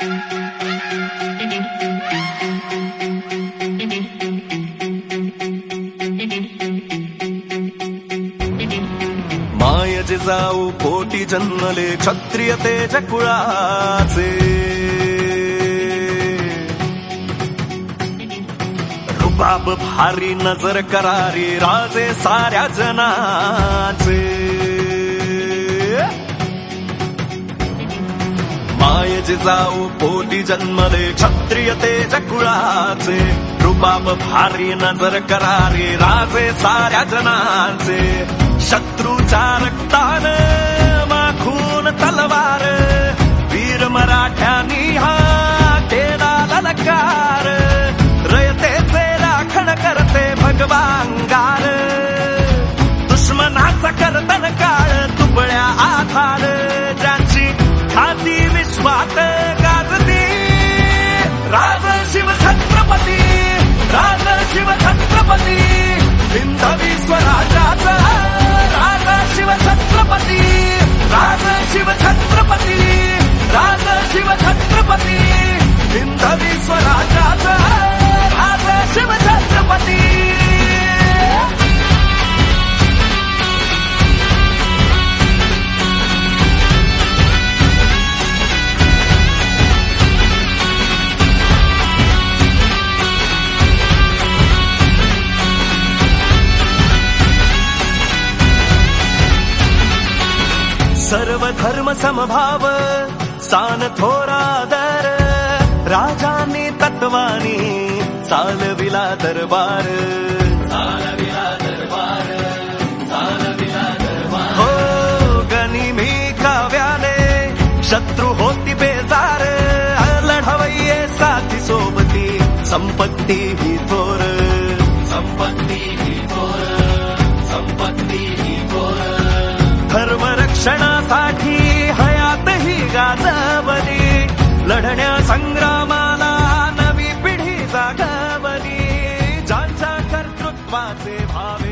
माय जिजाऊ कोटी जन्मले क्षत्रिय तेज कुळाचे. रुबाब भारी नजर करारी राजे साऱ्या जनाचे. माय जिजाऊ पोटी जन्मले क्षत्रिय तेज कुळाचे. रुबाब भारी नजर करारे राजे साऱ्या जनाचे. शत्रूच्या रक्तान माखून तलवार. वीर मराठ्यानी हा केला ललकार रयतेचे राखण करते भगवान. शिव छत्रपती राज शिव छत्रपती सर्व धर्म समभाव सान थोरादर राजाने तत्वाने चालविला दरबार चालविला दरबार. चालविला दरबार हो गनिमी काव्याने शत्रू होती बेजार. लढवये साथी सोबती संपत्ती ही थोर लढण्या संग्रामाला नवी ज्यांच्या कर्तृत्वाचे भावे